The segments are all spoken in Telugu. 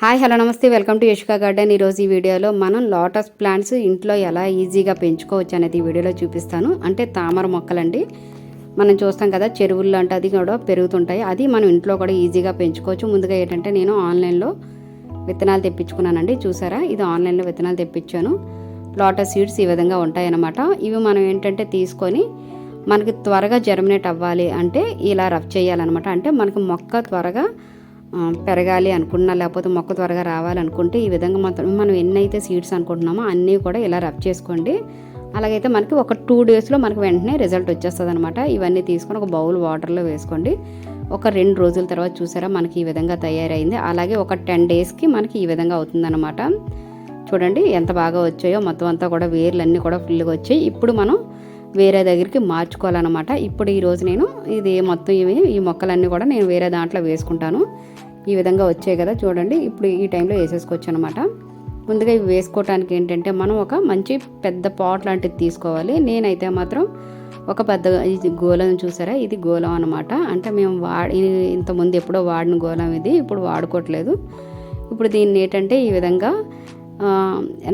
హాయ్ హలో నమస్తే. Welcome to Yashika garden. ఈరోజు ఈ వీడియోలో మనం లోటస్ ప్లాంట్స్ ఇంట్లో ఎలా ఈజీగా పెంచుకోవచ్చు అనేది ఈ వీడియోలో చూపిస్తాను. అంటే తామర మొక్కలండి. మనం చూస్తాం కదా చెరువుల్లో అంటే అది కూడా పెరుగుతుంటాయి. అది మనం ఇంట్లో కూడా ఈజీగా పెంచుకోవచ్చు. ముందుగా ఏంటంటే నేను ఆన్లైన్లో విత్తనాలు తెప్పించుకున్నానండి. చూసారా? ఇది ఆన్లైన్లో విత్తనాలు తెప్పించాను. లోటస్ సీడ్స్ ఈ విధంగా ఉంటాయన్నమాట. ఇవి మనం ఏంటంటే తీసుకొని మనకి త్వరగా జర్మినేట్ అవ్వాలి అంటే ఇలా రఫ్ చేయాలన్నమాట. అంటే మనకి మొక్క త్వరగా పెరగాలి అనుకున్నా లేకపోతే మొక్క త్వరగా రావాలనుకుంటే ఈ విధంగా మొత్తం మనం ఎన్నైతే సీడ్స్ అనుకుంటున్నామో అన్నీ కూడా ఇలా రబ్ చేసుకోండి. అలాగైతే మనకి ఒక టూ డేస్లో మనకి వెంటనే రిజల్ట్ వచ్చేస్తుంది అనమాట ఇవన్నీ తీసుకొని ఒక బౌల్ వాటర్లో వేసుకోండి. ఒక రెండు రోజుల తర్వాత చూసారా మనకి ఈ విధంగా తయారైంది. అలాగే ఒక టెన్ డేస్కి మనకి ఈ విధంగా అవుతుందన్నమాట. చూడండి ఎంత బాగా వచ్చాయో మొత్తం అంతా కూడా వేర్లన్నీ కూడా ఫుల్గా వచ్చాయి. ఇప్పుడు మనం వేరే దగ్గరికి మార్చుకోవాలన్నమాట. ఇప్పుడు ఈరోజు నేను ఇది మొత్తం ఇవి ఈ మొక్కలన్నీ కూడా నేను వేరే దాంట్లో వేసుకుంటాను. ఈ విధంగా వచ్చాయి కదా చూడండి. ఇప్పుడు ఈ టైంలో వేసేసుకోవచ్చు అనమాట ముందుగా ఇవి వేసుకోవటానికి ఏంటంటే మనం ఒక మంచి పెద్ద పాట్ లాంటిది తీసుకోవాలి. నేనైతే మాత్రం ఒక పెద్ద ఇది గోళం చూసారా? ఇది గోళం అనమాట అంటే మేము వాడి ఇంతకుముందు ఎప్పుడో వాడిన గోళం ఇది. ఇప్పుడు వాడుకోవట్లేదు. ఇప్పుడు దీన్ని ఏంటంటే ఈ విధంగా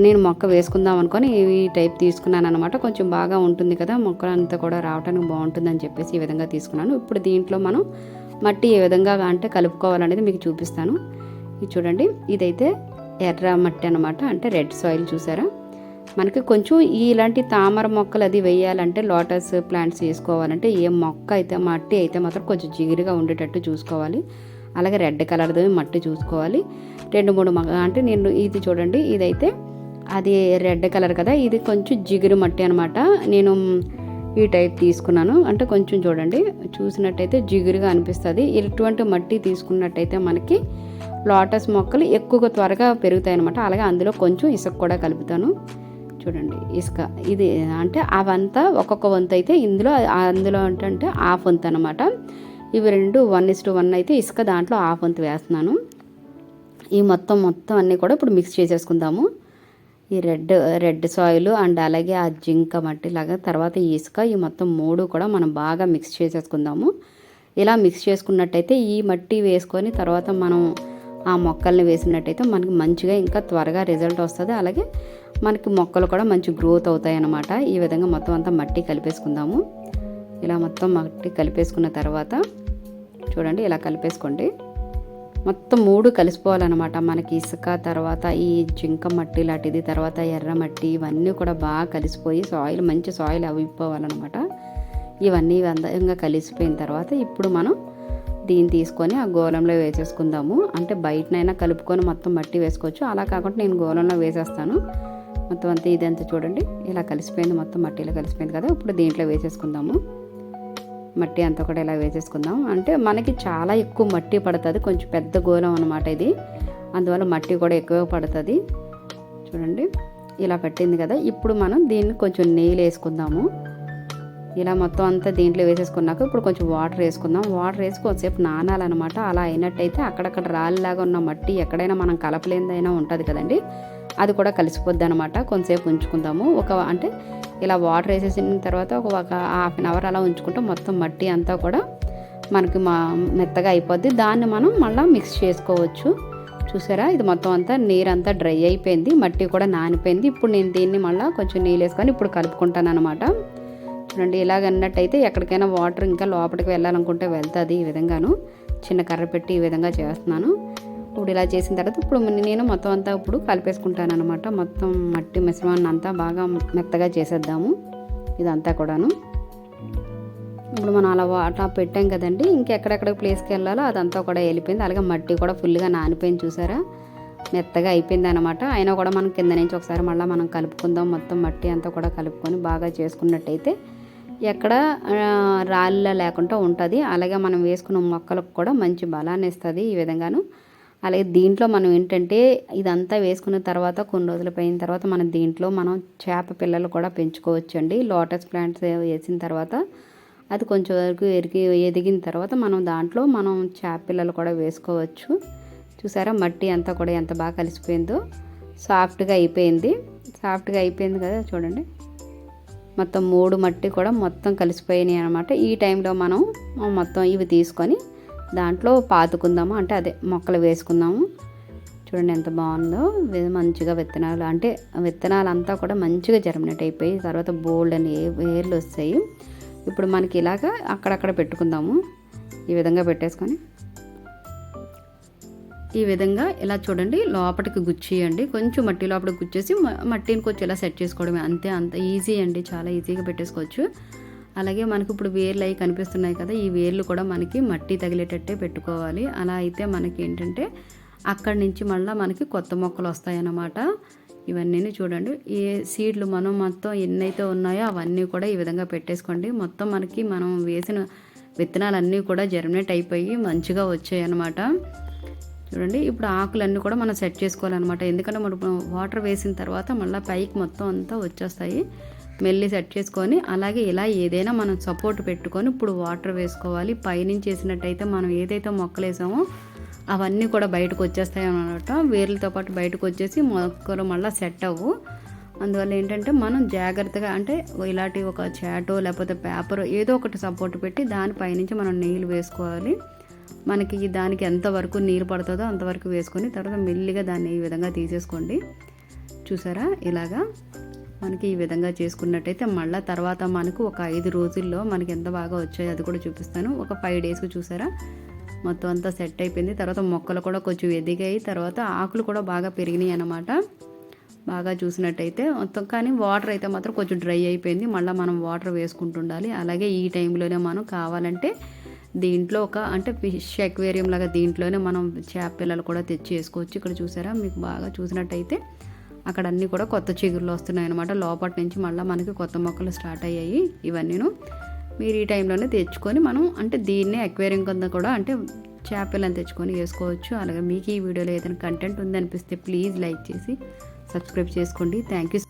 నేను మొక్క వేసుకుందాం అనుకొని ఈ టైప్ తీసుకున్నాను అనమాట కొంచెం బాగా ఉంటుంది కదా మొక్క అంతా కూడా రావడానికి బాగుంటుందని చెప్పేసి ఈ విధంగా తీసుకున్నాను. ఇప్పుడు దీంట్లో మనం మట్టి ఏ విధంగా అంటే కలుపుకోవాలనేది మీకు చూపిస్తాను. ఇది చూడండి ఇదైతే ఎర్ర మట్టి అనమాట అంటే రెడ్ సాయిల్ చూసారా? మనకి కొంచెం ఇలాంటి తామర మొక్కలు అది వేయాలంటే లోటస్ ప్లాంట్స్ వేసుకోవాలంటే ఏ మొక్క అయితే మట్టి అయితే మాత్రం కొంచెం జిగిరిగా ఉండేటట్టు చూసుకోవాలి. అలాగే రెడ్ కలర్ది మట్టి చూసుకోవాలి. రెండు మూడు మగ అంటే నేను ఇది చూడండి ఇదైతే అది రెడ్ కలర్ కదా ఇది కొంచెం జిగురు మట్టి అనమాట నేను ఈ టైప్ తీసుకున్నాను అంటే కొంచెం చూడండి చూసినట్టయితే జిగురుగా అనిపిస్తుంది. ఇటువంటి మట్టి తీసుకున్నట్టయితే మనకి లోటస్ మొక్కలు ఎక్కువగా త్వరగా పెరుగుతాయి అనమాట అలాగే అందులో కొంచెం ఇసుక కూడా కలుపుతాను. చూడండి ఇసుక ఇది అంటే అవంతా ఒక్కొక్క వంత అయితే ఇందులో అందులో ఏంటంటే హాఫ్ వంతు అనమాట ఇవి రెండు వన్ ఇస్ టు వన్ అయితే ఇసుక దాంట్లో హాఫ్ వంతు వేస్తున్నాను. ఈ మొత్తం మొత్తం అన్నీ కూడా ఇప్పుడు మిక్స్ చేసేసుకుందాము. ఈ రెడ్ రెడ్ సాయిల్ అండ్ అలాగే ఆ జింక మట్టి లాగా తర్వాత ఇసుక ఈ మొత్తం మూడు కూడా మనం బాగా మిక్స్ చేసేసుకుందాము. ఇలా మిక్స్ చేసుకున్నట్టయితే ఈ మట్టి వేసుకొని తర్వాత మనం ఆ మొక్కల్ని వేసినట్టయితే మనకి మంచిగా ఇంకా త్వరగా రిజల్ట్ వస్తుంది. అలాగే మనకి మొక్కలు కూడా మంచి గ్రోత్ అవుతాయి అన్నమాట ఈ విధంగా మొత్తం అంతా మట్టి కలిపేసుకుందాము. ఇలా మొత్తం మట్టి కలిపేసుకున్న తర్వాత చూడండి ఇలా కలిపేసుకోండి. మొత్తం మూడు కలిసిపోవాలన్నమాట. మనకి ఇసుక తర్వాత ఈ జింక మట్టి లాంటిది తర్వాత ఎర్ర మట్టి ఇవన్నీ కూడా బాగా కలిసిపోయి సాయిల్ మంచి సాయిల్ అవిపోవాలన్నమాట ఇవన్నీ అందంగా కలిసిపోయిన తర్వాత ఇప్పుడు మనం దీన్ని తీసుకొని ఆ గోళంలో వేసేసుకుందాము. అంటే బయటనైనా కలుపుకొని మొత్తం మట్టి వేసుకోవచ్చు. అలా కాకుండా నేను గోళంలో వేసేస్తాను. మొత్తం అంతా ఇదంతా చూడండి. ఇలా కలిసిపోయింది మొత్తం మట్టిలో కలిసిపోయింది కదా. ఇప్పుడు దీంట్లో వేసేసుకుందాము. మట్టి అంతా కూడా ఇలా వేసేసుకుందాం. అంటే మనకి చాలా ఎక్కువ మట్టి పడుతుంది. కొంచెం పెద్ద గోళం అనమాట ఇది. అందువల్ల మట్టి కూడా ఎక్కువ పడుతుంది. చూడండి. ఇలా పట్టింది కదా. ఇప్పుడు మనం దీన్ని కొంచెం నెయ్యి వేసుకుందాము. ఇలా మొత్తం అంతా దీంట్లో వేసేసుకున్నాక ఇప్పుడు కొంచెం వాటర్ వేసుకుందాం. వాటర్ వేసి కొంచెంసేపు నానాలన్నమాట. అలా అయినట్టయితే అక్కడక్కడ రాళ్ళలాగా ఉన్న మట్టి ఎక్కడైనా మనం కలపలేనిదైనా ఉంటుంది కదండి. అది కూడా కలిసిపోద్ది అనమాట కొంతసేపు ఉంచుకుందాము. ఒక అంటే ఇలా వాటర్ వేసేసిన తర్వాత ఒక ఒక హాఫ్ అన్ అవర్ అలా ఉంచుకుంటే మొత్తం మట్టి అంతా కూడా మనకి మా మెత్తగా అయిపోద్ది. దాన్ని మనం మళ్ళీ మిక్స్ చేసుకోవచ్చు. చూసారా? ఇది మొత్తం అంతా నీరంతా డ్రై అయిపోయింది. మట్టి కూడా నానిపోయింది. ఇప్పుడు నేను దీన్ని మళ్ళీ కొంచెం నీళ్ళు వేసుకొని ఇప్పుడు కలుపుకుంటాను అనమాట చూడండి ఇలాగన్నట్టయితే ఎక్కడికైనా వాటర్ ఇంకా లోపలికి వెళ్ళాలనుకుంటే వెళ్తుంది ఈ విధంగాను. చిన్న కర్ర పెట్టి ఈ విధంగా చేస్తున్నాను. ఇప్పుడు ఇలా చేసిన తర్వాత ఇప్పుడు నేను మొత్తం అంతా ఇప్పుడు కలిపేసుకుంటాను అనమాట మొత్తం మట్టి మిశ్రమాన్ని అంతా బాగా మెత్తగా చేసేద్దాము. ఇదంతా కూడాను. ఇప్పుడు మనం అలా అట్లా పెట్టాం కదండి. ఇంకెక్కడెక్కడ ప్లేస్కి వెళ్ళాలో అదంతా కూడా వెళ్ళిపోయింది అలాగే మట్టి కూడా ఫుల్గా నానిపోయింది చూసారా? మెత్తగా అయిపోయింది అనమాట అయినా కూడా మనం కింద నుంచి ఒకసారి మళ్ళీ మనం కలుపుకుందాం. మొత్తం మట్టి అంతా కూడా కలుపుకొని బాగా చేసుకున్నట్టయితే ఎక్కడ రాళ్ళ లేకుండా ఉంటుంది. అలాగే మనం వేసుకున్న మొక్కలకు కూడా మంచి బలాన్ని ఇస్తుంది ఈ విధంగాను. అలాగే దీంట్లో మనం ఏంటంటే ఇదంతా వేసుకున్న తర్వాత కొన్ని రోజులు పోయిన తర్వాత మనం దీంట్లో మనం చేప పిల్లలు కూడా పెంచుకోవచ్చు అండి లోటస్ ప్లాంట్స్ వేసిన తర్వాత అది కొంచెం వరకు ఎరిగి ఎదిగిన తర్వాత మనం దాంట్లో మనం చేప పిల్లలు కూడా వేసుకోవచ్చు. చూసారా మట్టి అంతా కూడా ఎంత బాగా కలిసిపోయిందో. సాఫ్ట్గా అయిపోయింది. సాఫ్ట్గా అయిపోయింది కదా చూడండి. మొత్తం మూడు మట్టి కూడా మొత్తం కలిసిపోయినాయి అనమాట ఈ టైంలో మనం మొత్తం ఇవి తీసుకొని దాంట్లో పాతుకుందాము? అంటే అదే మొక్కలు వేసుకుందాము. చూడండి ఎంత బాగుందో. మంచిగా విత్తనాలు. అంటే విత్తనాలు అంతా కూడా మంచిగా జర్మినేట్ అయిపోయి తర్వాత బోల్డ్ అని వేర్లు వస్తాయి. ఇప్పుడు మనకి ఇలాగా అక్కడక్కడ పెట్టుకుందాము. ఈ విధంగా పెట్టేసుకొని. ఈ విధంగా ఇలా చూడండి లోపలికి గుచ్చేయండి. కొంచెం మట్టి లోపలికి గుచ్చేసి మట్టిని కొంచెం ఇలా సెట్ చేసుకోవడమే. అంతే అంత ఈజీ అండి. చాలా ఈజీగా పెట్టేసుకోవచ్చు. అలాగే మనకి ఇప్పుడు వేర్లు అవి కనిపిస్తున్నాయి కదా ఈ వేర్లు కూడా మనకి మట్టి తగిలేటట్టే పెట్టుకోవాలి. అలా అయితే మనకి ఏంటంటే అక్కడి నుంచి మళ్ళీ మనకి కొత్త మొక్కలు వస్తాయన్నమాట. ఇవన్నీ చూడండి. ఏ సీడ్లు మనం మొత్తం ఎన్నైతే ఉన్నాయో అవన్నీ కూడా ఈ విధంగా పెట్టేసుకోండి. మొత్తం మనకి మనం వేసిన విత్తనాలన్నీ కూడా జర్మినేట్ అయిపోయి మంచిగా వచ్చాయన్నమాట. చూడండి ఇప్పుడు ఆకులన్నీ కూడా మనం సెట్ చేసుకోవాలన్నమాట. ఎందుకంటే మనం వాటర్ వేసిన తర్వాత మళ్ళీ పైకి మొత్తం అంతా వచ్చేస్తాయి. మెల్లి సెట్ చేసుకొని అలాగే ఇలా ఏదైనా మనం సపోర్ట్ పెట్టుకొని ఇప్పుడు వాటర్ వేసుకోవాలి. పైనుంచి వేసినట్టయితే మనం ఏదైతే మొక్కలు వేసామో అవన్నీ కూడా బయటకు వచ్చేస్తాయి అనమాట వేర్లతో పాటు బయటకు వచ్చేసి మొక్కలు మళ్ళీ సెట్ అవ్వు. అందువల్ల ఏంటంటే మనం జాగ్రత్తగా అంటే ఇలాంటి ఒక చాటో లేకపోతే పేపర్ ఏదో ఒకటి సపోర్ట్ పెట్టి దానిపైనుంచి మనం నీళ్ళు వేసుకోవాలి. మనకి దానికి ఎంతవరకు నీరు పడుతుందో అంతవరకు వేసుకొని తర్వాత మెల్లిగా దాన్ని ఈ విధంగా తీసేసుకోండి. చూసారా? ఇలాగా మనకి ఈ విధంగా చేసుకున్నట్టయితే మళ్ళీ తర్వాత మనకు ఒక ఐదు రోజుల్లో మనకి ఎంత బాగా వచ్చాయో అది కూడా చూపిస్తాను. ఒక ఫైవ్ డేస్కి చూసారా? మొత్తం అంతా సెట్ అయిపోయింది. తర్వాత మొక్కలు కూడా కొంచెం ఎదిగాయి. తర్వాత ఆకులు కూడా బాగా పెరిగినాయి అన్నమాట. బాగా చూసినట్టయితే మొత్తం కానీ వాటర్ అయితే మాత్రం కొంచెం డ్రై అయిపోయింది. మళ్ళీ మనం వాటర్ వేసుకుంటుండాలి. అలాగే ఈ టైంలోనే మనం కావాలంటే దీంట్లో ఒక అంటే ఫిష్ అక్వేరియం లాగా దీంట్లోనే మనం చేప పిల్లలు కూడా తెచ్చి వేసుకోవచ్చు. ఇక్కడ చూసారా? మీకు బాగా చూసినట్టయితే అక్కడ అన్నీ కూడా కొత్త చిగురులు వస్తున్నాయి అనమాట లోపటి నుంచి మళ్ళీ మనకి కొత్త మొక్కలు స్టార్ట్ అయ్యాయి ఇవన్నీను. మీరు ఈ టైంలోనే తెచ్చుకొని మనం అంటే దీన్నే అక్వేరియం కింద కూడా అంటే చేపలను తెచ్చుకొని వేసుకోవచ్చు. అలాగే మీకు ఈ వీడియోలో ఏదైనా కంటెంట్ ఉందనిపిస్తే ప్లీజ్ లైక్ చేసి సబ్స్క్రైబ్ చేసుకోండి. Thank you